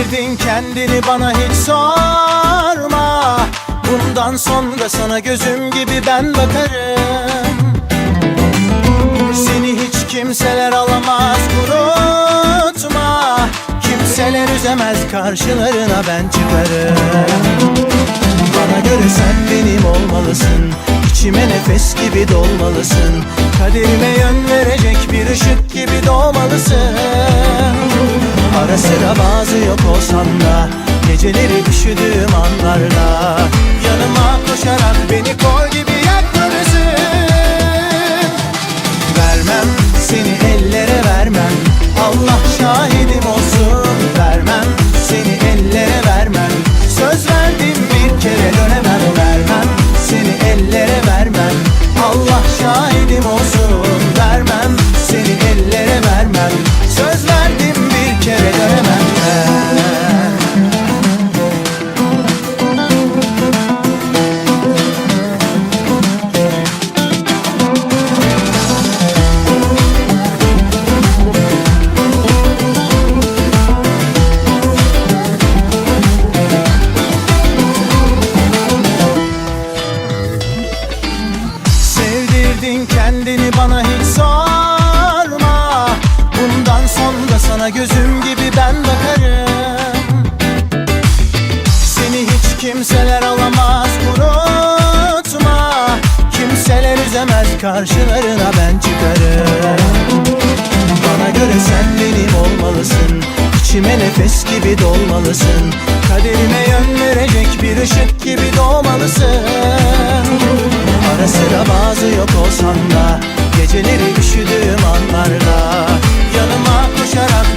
Sevdirdin kendini bana hiç sorma. Bundan sonra sana gözüm gibi ben bakarım. Seni hiç kimseler alamaz unutma. Kimseler üzemez karşılarına ben çıkarım. Bana göre sen benim olmalısın. İçime nefes gibi dolmalısın. Kaderime yön verecek bir ışık gibi doğmalısın Ara sıra bazı yok olsam da Geceleri üşüdüğüm anlarda Yanıma koşarak beni Sevdirdin kendini bana hiç sorma. Bundan sonra sana gözüm gibi ben bakarım. Seni hiç kimseler alamaz unutma. Kimseler üzemez karşılarına ben çıkarım. Bana göre sen benim olmalısın. İçime nefes gibi dolmalısın. Kaderime yön verecek bir ışık gibi doğmalısın Ara sıra bazı yok olsan da Geceleri üşüdüğüm anlarda Yanıma koşarak